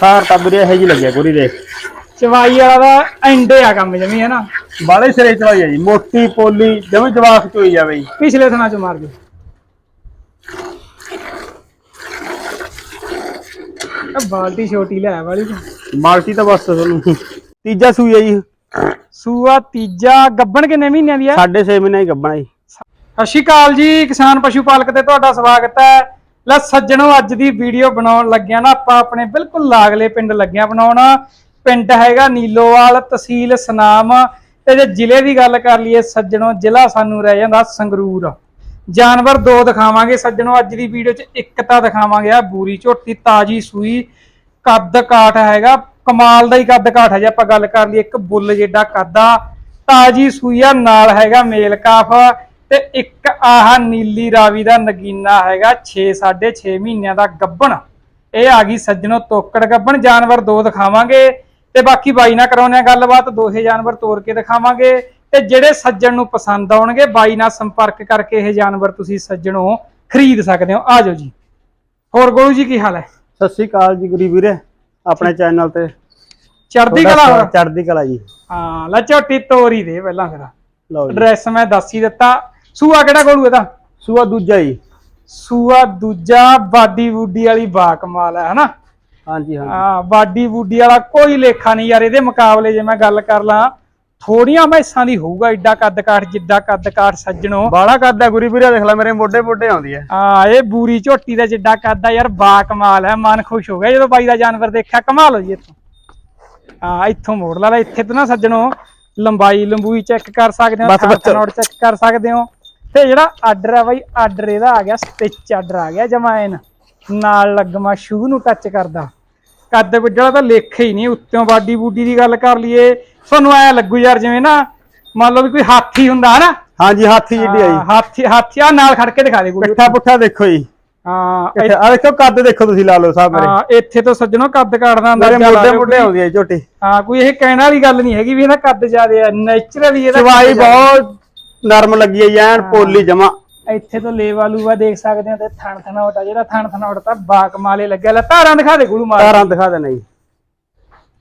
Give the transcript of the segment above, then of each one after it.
ਸਾਰ ਤਾਂ ਵੀਰੇ ਇਹ ਜੀ ਲੱਗਿਆ ਗੁਰੀ ਦੇਖ। ਚਵਾਈ ਵਾਲਾ ਦਾ ਐਂਡੇ ਆ ਕੰਮ ਜਮੀ ਹੈ ਨਾ? ਬਾਲੇ ਸਿਰੇ ਚਵਾਈ ਹੈ ਜੀ ਮੋਟੀ ਪੋਲੀ ਜਮੀ ਜਵਾਕ ਚੋਈ ਜਾਵੇ ਜੀ। ਪਿਛਲੇ ਥਣਾ ਚ ਮਾਰ ਦੇ ਇਹ ਬਾਲਟੀ ਛੋਟੀ ਲੈ ਵਾਲੀ। ਤੂੰ। ਮਾਲਟੀ ਤਾਂ ਬਸ ਤੁਹਾਨੂੰ ਤੀਜਾ ਸੂਈ ਹੈ ਜੀ। ਸੂਆ ਤੀਜਾ ਗੱਬਣ ਕਿੰਨੇ ਮਹੀਨਿਆਂ ਦੀ ਆ? ਸਾਢੇ ਛੇ ਮਹੀਨੇ ਹੀ ਗੱਬਣਾ ਜੀ। ਸਤਿ ਸ਼੍ਰੀ ਅਕਾਲ ਜੀ ਕਿਸਾਨ ਪਸ਼ੂ ਪਾਲਕ ਤੇ ਤੁਹਾਡਾ ਸਵਾਗਤ ਹੈ। ਲੈ ਸੱਜਣੋ, ਅੱਜ ਦੀ ਵੀਡੀਓ ਬਣਾਉਣ ਲੱਗਿਆ ਨਾ ਆਪਾਂ ਆਪਣੇ ਬਿਲਕੁਲ ਲਾਗਲੇ ਪਿੰਡ ਲੱਗਿਆ ਬਣਾਉਣ। ਪਿੰਡ ਹੈਗਾ ਨੀਲੋਵਾਲ, ਤਹਿਸੀਲ ਸਨਾਮ। ਤੇ ਜੇ ਜ਼ਿਲ੍ਹੇ ਦੀ ਗੱਲ ਕਰ ਲਈਏ ਸੱਜਣੋ, ਜ਼ਿਲ੍ਹਾ ਸਾਨੂੰ ਰਹਿ ਜਾਂਦਾ ਸੰਗਰੂਰ। ਜਾਨਵਰ ਦੋ ਦਿਖਾਵਾਂਗੇ ਸੱਜਣੋ, ਅੱਜ ਦੀ ਵੀਡੀਓ 'ਚ ਇੱਕ ਤਾਂ ਦਿਖਾਵਾਂਗੇ ਆ ਬੂਰੀ ਝੋਟੀ, ਤਾਜੀ ਸੂਈ, ਕੱਦ ਕਾਠ ਹੈਗਾ। ਕਮਾਲ ਦਾ ਹੀ ਕੱਦ ਕਾਠ ਹੈ ਜੇ ਆਪਾਂ ਗੱਲ ਕਰ ਲਈਏ, ਇੱਕ ਬੁੱਲ ਜਿੱਡਾ ਕੱਦ ਆ। ਤਾਜੀ ਸੂਈ ਆ, ਨਾਲ ਹੈਗਾ ਮੇਲ ਕਾਫ। ਤੇ ਇੱਕ ਆਹ ਨੀਲੀ ਰਾਵੀ ਦਾ ਨਗੀਨਾ ਹੈਗਾ 6 6.5 ਮਹੀਨਿਆਂ ਦਾ ਗੱਬਣ। ਇਹ ਆ ਗਈ ਸੱਜਣੋ ਤੋਕੜ ਗੱਬਣ ਜਾਨਵਰ ਦੋ ਦਿਖਾਵਾਂਗੇ। ਤੇ ਬਾਕੀ ਬਾਈ ਨਾਲ ਕਰਾਉਣੇ ਆ ਗੱਲਬਾਤ ਦੋਹੇ ਜਾਨਵਰ ਤੋੜ ਕੇ ਦਿਖਾਵਾਂਗੇ। ਤੇ ਜਿਹੜੇ ਸੱਜਣ ਨੂੰ ਪਸੰਦ ਆਉਣਗੇ ਬਾਈ ਨਾਲ ਸੰਪਰਕ ਕਰਕੇ ਇਹ ਜਾਨਵਰ ਤੁਸੀਂ ਸੱਜਣੋ ਖਰੀਦ ਸਕਦੇ ਹੋ। ਆ ਜਾਓ ਜੀ। ਹੋਰ ਗੋਲੂ ਜੀ ਕੀ ਹਾਲ ਹੈ? ਸਤਿ ਸ੍ਰੀ ਅਕਾਲ ਜੀ ਗੁਰੀ ਵੀਰੇ ਆਪਣੇ ਚੈਨਲ ਤੇ। ਤੁਹਾਡਾ ਕਲਾ ਚੜ੍ਹਦੀ ਕਲਾ ਜੀ। ਹਾਂ ਲੈ ਝੋਟੀ ਤੋਰੀ ਦੇ ਪਹਿਲਾਂ ਫਿਰ। ਲਓ ਐਡਰੈਸ ਮੈਂ ਦੱਸ ਹੀ ਦਿੱਤਾ। ਸੂਆ ਕਿਹੜਾ ਗੋਲੂ ਇਹਦਾ? ਸੂਆ ਦੂਜਾ ਜੀ। ਸੂਆ ਦੂਜਾ ਬਾਡੀ ਬੂਡੀ ਵਾਲੀ ਬਾ ਕਮਾਲ ਹੈ ਹਨਾ? ਹਾਂਜੀ ਹਾਂ ਹਾਂ ਬਾਡੀ ਬੂਡੀ ਵਾਲਾ ਕੋਈ ਲੇਖਾ ਨਹੀਂ ਯਾਰ ਇਹਦੇ ਮੁਕਾਬਲੇ ਜੇ ਮੈਂ ਗੱਲ ਕਰ ਲਾਂ ਥੋੜੀਆਂ ਮੈਸਾਂ ਦੀ ਹੋਊਗਾ ਏਡਾ ਕੱਦ ਕਾਠ ਜਿੱਡਾ ਕੱਦ ਕਾਠ ਸੱਜਣੋ। ਬਾਲਾ ਕਰਦਾ ਗੁਰੀ ਵੀਰੇ ਦੇਖ ਲੈ ਮੇਰੇ ਮੋਢੇ ਮੋਢੇ ਆਉਂਦੀ ਹੈ। ਹਾਂ ਇਹ ਬੂਰੀ ਝੋਟੀ ਦਾ ਜਿੱਡਾ ਕੱਦ ਆ ਯਾਰ ਬਾ ਕਮਾਲ ਹੈ ਮਨ ਖੁਸ਼ ਹੋ ਗਿਆ ਜਦੋਂ ਬਾਈ ਦਾ ਜਾਨਵਰ ਦੇਖਿਆ ਕਮਾਲ ਹੋ ਜੀ ਇੱਥੋਂ। ਹਾਂ ਇੱਥੋਂ ਮੋੜ ਲਾ ਲੈ ਇੱਥੇ ਤੋਂ ਨਾ ਸੱਜਣੋ ਲੰਬਾਈ ਲੰਬੂਈ ਚੈੱਕ ਕਰ ਸਕਦੇ ਹੋ। ਨੋਟ ਚੈੱਕ ਕਰ ਸਕਦੇ ਹੋ। ਤੇ ਜਿਹੜਾ ਆਰਡਰ ਆ ਬਾਈ ਆਰਡਰ ਇਹਦਾ ਆ ਗਿਆ ਸਟਿਚ ਆਰਡਰ ਆ ਗਿਆ ਜਮਾਇਨ ਨਾਲ ਲੱਗਮਾ ਸ਼ੂ ਨੂੰ ਟੱਚ ਕਰਦਾ। ਕੱਦ ਵੱਡਾ ਤਾਂ ਲੇਖੇ ਹੀ ਨਹੀਂ ਉੱਤੋਂ ਬਾਡੀ ਬੂਡੀ ਦੀ ਗੱਲ ਕਰ ਲਈਏ। ਤੁਹਾਨੂੰ ਐ ਲੱਗੂ ਯਾਰ ਜਿਵੇਂ ਨਾ ਮੰਨ ਲਓ ਵੀ ਕੋਈ ਹਾਥੀ ਹੁੰਦਾ ਹੈ ਨਾ ਹਾਂਜੀ ਹਾਥੀ ਜਿੱਡੀ ਆ ਹਾਂ, ਹਾਥੀ ਹਾਥੀ ਆ ਨਾਲ ਖੜ ਕੇ ਦਿਖਾ ਦੇ ਕੋਈ ਪਿੱਠਾ ਪੁੱਠਾ ਦੇਖੋ ਜੀ। ਹਾਂ ਆ ਦੇਖੋ ਕੱਦ ਦੇਖੋ ਤੁਸੀਂ ਲਾ ਲਓ ਸਾਹਿਬ ਮੇਰੇ। ਹਾਂ ਇੱਥੇ ਤੋਂ ਸੱਜਣੋ ਕੱਦ ਕਾੜਦਾ ਮੇਰੇ ਅੰਦਾਜ਼ਾ ਲਾ ਮੋਢੇ ਮੋਢੇ। ਆਉਂਦੀ ਹੈ ਝੋਟੀ। ਹਾਂ ਕੋਈ ਇਹ ਕਹਿਣ ਵਾਲੀ ਗੱਲ ਨਹੀਂ ਹੈਗੀ ਵੀ ਇਹਦਾ ਕੱਦ ਜ਼ਿਆਦੇ ਆ ਨੇਚਰਲੀ ਇਹਦਾ ਚਵਾਈ ਬਹੁਤ ਨਰਮ ਲੱਗੀ ਹੈ ਜੀ, ਐਨ ਪੋਲੀ ਜਮਾ। ਆ। ਇੱਥੇ ਤੋਂ ਲੇਵਾ ਲੂਵਾ ਦੇਖ ਸਕਦੇ ਹੋ ਤੇ ਥਣ ਥਣਾਉਟਾ ਜਿਹੜਾ ਥਣ ਥਣਾਉਟਾ ਬਾਕ ਮਾਲੇ ਲੱਗਿਆ। ਲੈ ਧਾਰਾਂ ਦਿਖਾ ਦੇ ਗੁਰੂ ਮਾਰ ਤਾਰਾਂ ਦਿਖਾ ਦੇਣਾ ਜੀ।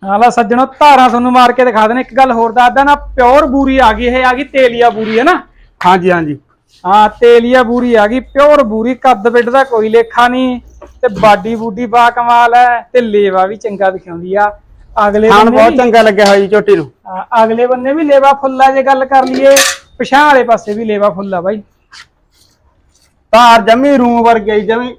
ਹਾਂ ਲੈ ਸੱਜਣੋ ਧਾਰਾਂ ਤੁਹਾਨੂੰ ਮਾਰ ਕੇ ਦਿਖਾ ਦੇਣਾ। ਇੱਕ ਗੱਲ ਹੋਰ ਦੱਸਦਾ ਨਾ ਪਿਓਰ ਬੂਰੀ ਆ ਗਈ ਇਹ ਆ ਗਈ ਤੇਲੀਆ ਬੂਰੀ ਹੈ ਨਾ? ਹਾਂਜੀ ਹਾਂਜੀ। ਹਾਂ ਤੇਲੀਆ ਬੂਰੀ ਆ ਗਈ ਪਿਓਰ ਬੂਰੀ ਕੱਦ ਬਿੱਡ ਦਾ ਕੋਈ ਲੇਖਾ ਨਹੀਂ ਤੇ ਬਾਡੀ ਬੂਡੀ ਬਾ ਕਮਾਲ ਹੈ ਤੇ ਲੇਵਾ ਵੀ ਚੰਗਾ ਦਿਖਾਉਂਦੀ ਆ। ਅਗਲੇ ਬੰਨੇ ਬਹੁਤ ਵੀ- ਚੰਗਾ ਲੱਗਿਆ ਹੋਇਆ ਜੀ ਝੋਟੀ ਨੂੰ। ਹਾਂ, ਅਗਲੇ ਬੰਨੇ ਵੀ ਲੇਵਾ ਫੁੱਲਾ ਜੇ ਗੱਲ ਕਰ ਲਈਏ। ਪਿਛਾਂ ਵਾਲੇ ਪਾਸੇ ਵੀ ਲੇਵਾ ਫੁੱਲਾ ਬਾਈ। ਤਾਰ ਜਮੀ ਰੂਮ ਵਰਗੀ ਜਮੀ।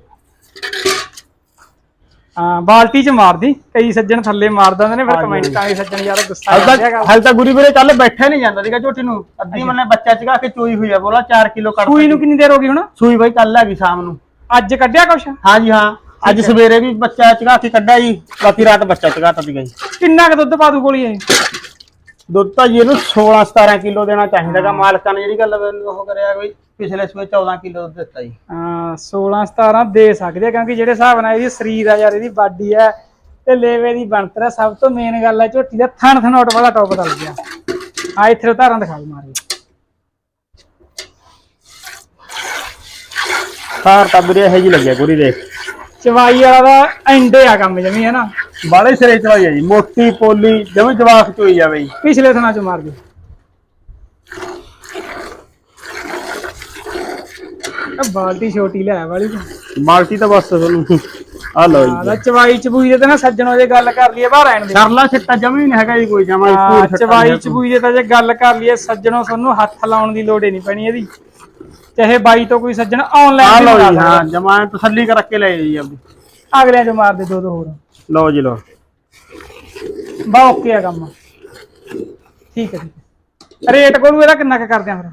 ਹਾਂ ਬਾਲਟੀ ਚ ਮਾਰਦੀ ਕਈ ਸੱਜਣ ਥੱਲੇ ਮਾਰ ਦਿੰਦੇ ਨੇ ਫਿਰ ਕਮੈਂਟ ਕਾਂਗੇ ਸੱਜਣ ਯਾਰ ਗੁੱਸਾ ਹਲ ਜਾਂਦੇ ਆ ਹਲ ਗੁਰੀ ਵੀਰੇ ਕੱਲ ਬੈਠਾ ਨਹੀਂ ਜਾਂਦਾ ਸੀਗਾ ਝੋਟੀ ਨੂੰ। ਅੱਧੀ ਮਨੇ ਬੱਚਾ ਚਗਾ ਕੇ ਚੋਈ ਹੋਈ ਆ ਬੋਲਾ 4 ਕਿਲੋ ਕੱਢ ਸੂਈ ਨੂੰ ਕਿੰਨੀ ਦੇਰ ਹੋ ਗਈ ਹੁਣ? ਸੂਈ ਬਾਈ ਕੱਲ ਆ ਗਈ ਸ਼ਾਮ ਨੂੰ। ਅੱਜ ਕੱਢਿਆ ਕੁਛ? ਹਾਂਜੀ ਹਾਂ। ਅੱਜ ਸਵੇਰੇ ਵੀ ਬੱਚਾ ਚਗਾ ਕੇ ਕੱਢਿਆ ਜੀ ਬਾਕੀ ਰਾਤ ਬੱਚਾ ਚਗਾਤਾ ਸੀਗਾ ਜੀ ਕਿੰਨਾ ਕੁ ਦੁੱਧ ਪਾ ਦੂ ਕੋਲੀ ਇਹ? ਦੁੱਧ ਤਾਂ ਜੀ ਇਹਨੂੰ 16 17 ਕਿਲੋ ਦੇਣਾ ਚਾਹੀਦਾਗਾ ਮਾਲਕਾਂ ਨੇ ਜਿਹੜੀ ਗੱਲ ਮੈਨੂੰ ਉਹ ਕਰਿਆ ਕੋਈ ਪਿਛਲੇ ਸੂਏ 14 ਕਿਲੋ ਦੁੱਧ ਦਿੱਤਾ ਜੀ। ਹਾਂ 16 17 ਦੇ ਸਕਦੇ ਆ ਕਿਉਂਕਿ ਜਿਹੜੇ ਹਿਸਾਬ ਨਾਲ ਇਹਦੀ ਸਰੀਰ ਆ ਯਾਰ ਇਹਦੀ ਬਾਡੀ ਆ ਤੇ ਲੇਵੇ ਦੀ ਬਣਤਰ ਆ ਸਭ ਤੋਂ ਮੇਨ ਗੱਲ ਆ ਝੋਟੀ ਦਾ ਥਣ ਥਣੋਟ ਵਾਲਾ ਟੌਪ ਦਾ ਲੱਗਿਆ ਆ ਇੱਥੇ ਉਤਾਰਾਂ ਦਿਖਾ ਦੇ ਮਾਰੇ। ਸਾਰ ਤਾਂ ਵੀਰੇ ਇਹ ਜੀ ਲੱਗਿਆ ਗੁਰੀ ਦੇਖ। ਚਵਾਈ ਵਾਲਾ ਦਾ ਐਂਡੇ ਆ ਕੰਮ ਜਮੀ ਹੈ ਨਾ? ਬਾਲੇ ਸਿਰੇ ਚਵਾਈ ਆ ਜੀ ਮੋਟੀ ਪੋਲੀ ਜਮੀ ਜਵਾਕ ਚੋਈ ਜਾਵੇ ਜੀ ਪਿਛਲੇ ਥਣਾ ਚ ਮਾਰ ਦੇ ਇਹ ਬਾਲਟੀ ਛੋਟੀ ਲੈ ਵਾਲੀ ਤੂੰ। ਮਾਲਟੀ ਤਾਂ ਬਸ ਤੁਹਾਨੂੰ ਆ ਲਓ ਹਾਂ ਜੀ ਲੈ ਚਵਾਈ ਚਬੂਈ ਦੇ ਤੇ ਨਾ ਸੱਜਣੋ ਜੇ ਗੱਲ ਕਰ ਲਈਏ ਬਾਹਰ ਆਣ ਦੇ। ਸਰਲਾ ਛਿੱਟਾ ਜਮੀ ਨਹੀਂ ਹੈਗਾ ਜੀ ਕੋਈ ਜਮਾ ਹਾਂ, ਚਵਾਈ ਚਬੂਈ ਦੇ ਤਾਂ ਜੇ ਗੱਲ ਕਰ ਲਈਏ ਸੱਜਣੋ ਤੁਹਾਨੂੰ ਹੱਥ ਲਾਉਣ ਦੀ ਲੋੜ ਹੀ ਨਹੀਂ ਪੈਣੀ ਇਹਦੀ। ਚਾਹੇ ਬਾਈ ਤੋਂ ਕੋਈ ਸੱਜਣ ਆ ਆਨਲਾਈਨ ਲਓ ਜੀ ਹਾਂ ਜਮਾ ਤਸੱਲੀ ਕਰ ਕੇ ਲੈ ਜੀ ਆਪਦੀ। ਅਗਲਿਆਂ ਚ ਮਾਰ ਦੇ ਦੋ ਦੋ ਹੋਰ। ਲਓ ਜੀ ਲਓ। ਬਾ ਓਕੇ ਆ ਕੰਮ। ਠੀਕ ਹੈ ਠੀਕ ਹੈ। ਰੇਟ ਕੋਲੂ ਇਹਦਾ ਕਿੰਨਾ ਕੁ ਕਰਦੇ ਆ ਫਿਰ?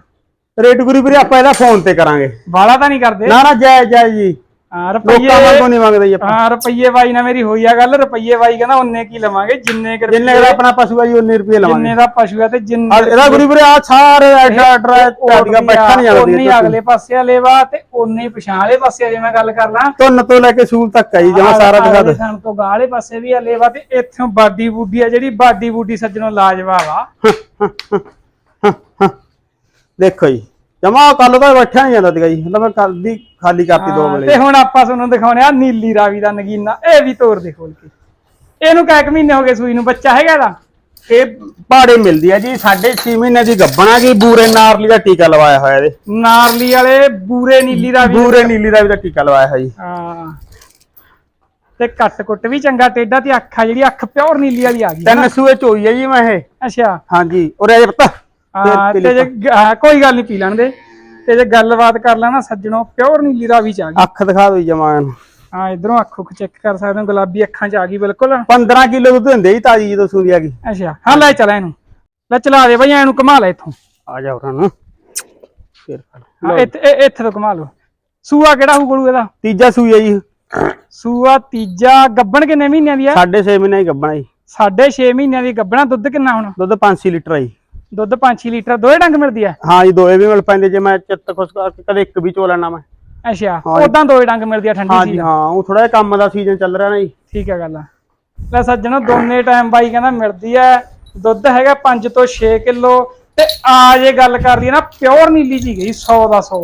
ਰੇਟ ਗੁਰੀ ਵੀਰੇ ਆਪਾਂ ਇਹਦਾ ਫੋਨ ਤੇ ਕਰਾਂਗੇ। ਬਾਲਾ ਤਾਂ ਨਹੀਂ ਕਰਦੇ। ਨਾ ਨਾ ਜੈ ਜੈ ਜੀ। ਹਾਂ ਲੋਕਾਂ ਰੁਪਈਏ ਵਾਂਗੂ ਨਹੀਂ ਮੰਗਦੇ ਜੀ ਆਪਾਂ। ਹਾਂ ਰੁਪਈਏ ਬਾਈ ਨਾਲ ਮੇਰੀ ਹੋਈ ਆ ਗੱਲ ਰੁਪਈਏ ਬਾਈ ਕਹਿੰਦਾ ਉਹਨੇ ਕੀ ਲਵਾਂਗੇ ਜਿੰਨੇ ਕੁ ਜਿੰਨੇ ਦਾ ਆਪਣਾ ਪਸ਼ੂ ਆ ਜੀ 19 ਰੁਪਏ ਲਵਾਂਗੇ। ਜਿੰਨੇ ਦਾ ਪਸ਼ੂ ਆ ਤੇ ਜਿੰਨੇ ਆ ਇਹਦਾ ਗੁਰੀ ਵੀਰੇ ਆ ਸਾਰੇ ਐਡਾ ਐਡਾ ਟਾਡੀਆਂ ਬੈਠਾ ਨਹੀਂ ਉਨੇ ਹੀ ਜਾਂਦੀ ਅਗਲੇ ਪਾਸੇ ਆ ਲੇਵਾ ਤੇ ਉਨੇ ਹੀ ਪਛਾਣ ਵਾਲੇ ਪਾਸੇ ਆ ਜੇ ਮੈਂ ਗੱਲ ਕਰ ਲਾਂ। ਤੁੰਨ ਤੋਂ ਲੈ ਕੇ ਸੂਲ ਤੱਕ ਆ ਜੀ ਜਮਾ ਸਾਰਾ ਦਿਖਾ ਅਗਲੇ ਦੇ ਥਣ ਤੋਂ ਗਾਲੇ ਪਾਸੇ ਵੀ ਆ ਲੇਵਾ ਤੇ ਇੱਥੋਂ ਬਾਡੀ ਬੂਡੀ ਆ ਜਿਹੜੀ ਬਾਡੀ ਬੂਡੀ ਸੱਜਣੋਂ ਲਾਜਵਾਬ ਆ। ਦੇਖੋ ਜੀ ਜਮਾ ਕੱਲ ਤਾਂ ਬੈਠਾ ਨਹੀਂ ਜਾਂਦਾ ਸੀਗਾ ਜੀ। ਮੈਂ ਕੱਲ ਦੀ ਖਾਲੀ ਕਰਤੀ ਦੋ ਹਾਂ, ਵੇਲੇ। ਤੇ ਹੁਣ ਆਪਾਂ ਤੁਹਾਨੂੰ ਦਿਖਾਉਣੇ ਆ ਨੀਲੀ ਰਾਵੀ ਦਾ ਨਗੀਨਾ ਇਹ ਵੀ ਤੋਰ ਦੇ ਖੋਲ ਕੇ। ਇਹਨੂੰ ਕਾਇਕ ਮਹੀਨੇ ਹੋ ਗਏ ਸੂਈ ਨੂੰ ਬੱਚਾ ਹੈਗਾ ਇਹਦਾ? ਇਹ ਪਹਾੜੇ ਮਿਲਦੀ ਆ ਜੀ 6.5 ਮਹੀਨੇ ਦੀ ਗੱਬਣਾ ਜੀ ਬੂਰੇ ਨਾਰਲੀ ਦਾ ਟੀਕਾ ਲਵਾਇਆ ਹੋਇਆ ਇਹਦੇ। ਨਾਰਲੀ ਵਾਲੇ ਬੂਰੇ ਨੀਲੀ ਦਾ ਵੀ ਬੂਰੇ ਨੀਲੀ ਦਾ ਵੀ ਤਾਂ ਟੀਕਾ ਲਵਾਇਆ ਹੋਇਆ ਜੀ। ਹਾਂ। ਤੇ ਕੱਟ ਕੁੱਟ ਵੀ ਚੰਗਾ ਟੇਡਾ ਤੇ ਅੱਖ ਆ ਜਿਹੜੀ ਅੱਖ ਪਿਓਰ ਨੀਲੀ ਵਾਲੀ ਆ ਗਈ ਤਿੰਨ ਸੂਏ ਚੋਈ ਆ ਜੀ ਮੈਂ ਇਹ। ਅੱਛਾ। ਹਾਂਜੀ ਉਰੇ ਆ ਜਾ ਪਤਾ। ਹਾਂ ਤੇ ਜੇ ਗ- ਹਾਂ, ਕੋਈ ਗੱਲ ਨਹੀਂ ਪੀ ਲੈਣ ਦੇ। ਤੇ ਜੇ ਗੱਲਬਾਤ ਕਰ ਲੈਣਾ ਸੱਜਣੋ ਪਿਓਰ ਨੀਲੀ ਦਾ ਵੀ ਚ ਆ ਗਈ। ਅੱਖ ਦਿਖਾ ਦੋ ਜਮਾਨ। ਹਾਂ ਇਧਰੋਂ ਅੱਖ ਉੱਖ ਚੈੱਕ ਕਰ ਸਕਦੇ ਹੋ ਗੁਲਾਬੀ ਅੱਖਾਂ ਚ ਆ ਗਈ ਬਿਲਕੁਲ। 15 ਕਿਲੋ ਦੁੱਧ ਦਿੰਦੇ ਜੀ ਤਾਜੀ ਜਦੋਂ ਸੂਰੀ ਆ ਗਈ। ਅੱਛਾ ਹਾਂ ਲੈ ਚਲਾ ਇਹਨੂੰ। ਲੈ ਚਲਾ ਦੇ ਬਈ ਇਹਨੂੰ ਘੁਮਾ ਲੈ ਇੱਥੋਂ। ਆ ਜਾ ਉਹਨਾਂ ਨੂੰ। ਫੇਰ ਫੜ। ਹਾਂ ਇੱਥੇ ਇਹ- ਇੱਥੇ ਤੋਂ ਘੁਮਾ ਲਓ। ਸੂਆ ਕਿਹੜਾ ਹੋਊ ਗੜੂ ਇਹਦਾ? ਤੀਜਾ ਸੂਈ ਆ ਜੀ। ਸੂਆ ਤੀਜਾ ਗੱਬਣ ਕਿੰਨੇ ਮਹੀਨਿਆਂ ਦੀ ਆ? 6.5 ਮਹੀਨੇ ਹੀ ਗੱਬਣਾ ਜੀ। ਸਾਢੇ 6 ਮਹੀਨਿਆਂ ਦੀ ਗੱਬਣਾ ਦੁੱਧ ਕਿੰਨਾ ਹੁਣ? ਦੁੱਧ 5 ਲੀਟਰ ਆ ਜੀ। ਦੁੱਧ 5-6 ਲੀਟਰ ਦੋਏ ਡੰਗ ਮਿਲਦੀ ਆ? ਹਾਂ ਜੀ ਦੋਏ ਵੀ ਮਿਲ ਪੈਂਦੇ ਜੇ ਮੈਂ ਚਿੱਤ ਖੁਸ਼ ਕਰਕੇ ਕਦੇ ਇੱਕ ਵੀ ਚੋ ਲੈਣਾ ਮੈਂ। ਅੱਛਾ ਹਾਂ। ਉਦਾਂ ਦੋਏ ਡੰਗ ਮਿਲਦੀ ਆ ਠੰਡੀ ਹਾਂ ਜੀ ਹਾਂ ਉਹ ਥੋੜਾ ਜਿਹਾ ਕੰਮ ਦਾ ਸੀਜ਼ਨ ਚੱਲ ਰਿਹਾ ਨਾ ਜੀ। ਠੀਕ ਹੈ ਗੱਲ ਆ। ਲੈ ਸੱਜਣੋ ਦੋਨੇ ਟਾਈਮ ਬਾਈ ਕਹਿੰਦਾ ਮਿਲਦੀ ਹੈ ਦੁੱਧ ਹੈਗਾ 5 ਤੋਂ 6 ਕਿਲੋ ਤੇ ਆ ਜੇ ਗੱਲ ਕਰਦੀ ਨਾ ਪਿਓਰ ਨੀਲੀ ਜੀ ਗਈ 100 ਦਾ 100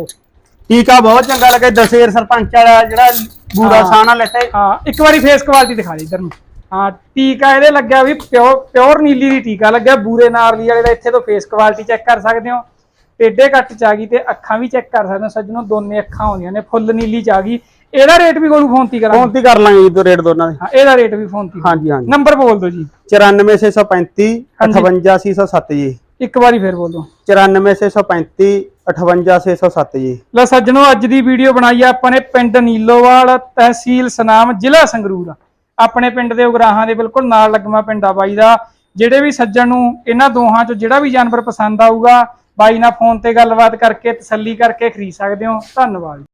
ਟੀਕਾ ਬਹੁਤ ਚੰਗਾ ਲੱਗਾ ਦਸੇਰ ਸਰਪੰਚ ਵਾਲਾ ਜਿਹੜਾ ਬੂਰਾ ਹਾਂ। ਨਾਲ ਲੈਤਾ ਹਾਂ ਇੱਕ ਵਾਰੀ ਫੇਸ ਕੁਆਲਿਟੀ ਦਿਖਾ ਦੇ ਇਧਰ ਨੂੰ। ਹਾਂ ਟੀਕਾ ਇਹਦੇ ਲੱਗਿਆ ਵੀ ਪਿਓਰ ਪਿਓਰ ਨੀਲੀ ਦੀ ਟੀਕਾ ਲੱਗਿਆ ਬੂਰੇ ਨਾਰਲੀ ਵਾਲੇ ਦਾ ਇੱਥੇ ਤੋਂ ਫੇਸ ਕੁਆਲਿਟੀ ਚੈੱਕ ਕਰ ਸਕਦੇ ਹੋ। ਟੇਡੇ ਕੱਟ ਚ ਆ ਗਈ ਤੇ ਅੱਖਾਂ ਵੀ ਚੈੱਕ ਕਰ ਸਕਦੇ ਹੋ ਸੱਜਣੋ ਦੋਨੇ ਅੱਖਾਂ ਆਉਂਦੀਆਂ ਨੇ ਫੁੱਲ ਨੀਲੀ ਚ ਆ ਗਈ। ਇਹਦਾ ਰੇਟ ਵੀ ਕੋਲ ਫੋਨ ਤੀ ਕਰਾਂਗੇ। ਫੋਨ ਤੇ ਕਰ ਲਾਂਗੇ ਜੀ ਰੇਟ ਦੋਨਾਂ ਦੇ। ਹਾਂ ਇਹਦਾ ਰੇਟ ਵੀ ਫੋਨ ਤੀ ਹਾਂਜੀ ਹਾਂਜੀ। ਨੰਬਰ ਬੋਲ ਦਿਓ ਜੀ। 94635 58607 ਜੀ। ਇੱਕ ਵਾਰੀ ਫੇਰ ਬੋਲ। ਦਿਓ 94635 58607 ਜੀ। ਲੈ ਸੱਜਣੋ ਅੱਜ ਦੀ ਵੀਡੀਓ ਬਣਾਈ ਆ ਆਪਾਂ ਨੇ ਪਿੰਡ ਨੀਲੋਵਾਲ ਤਹਿਸੀਲ ਸਨਾਮ ਜ਼ਿਲ੍ਹਾ ਸੰਗਰੂਰ। ਆਪਣੇ ਪਿੰਡ ਦੇ ਉਗਰਾਹਾਂ ਦੇ ਬਿਲਕੁਲ ਨਾਲ ਲੱਗਮਾ ਪਿੰਡ ਆ ਬਾਈ ਦਾ, ਜਿਹੜੇ ਵੀ ਸੱਜਣ ਨੂੰ ਇਹਨਾਂ ਦੋਹਾਂ ਚੋਂ ਜਿਹੜਾ ਵੀ ਜਾਨਵਰ ਪਸੰਦ ਆਊਗਾ, ਬਾਈ ਨਾਲ ਫੋਨ ਤੇ ਗੱਲਬਾਤ ਕਰਕੇ ਤਸੱਲੀ ਕਰਕੇ ਖਰੀਦ ਸਕਦੇ ਹੋ। ਧੰਨਵਾਦ।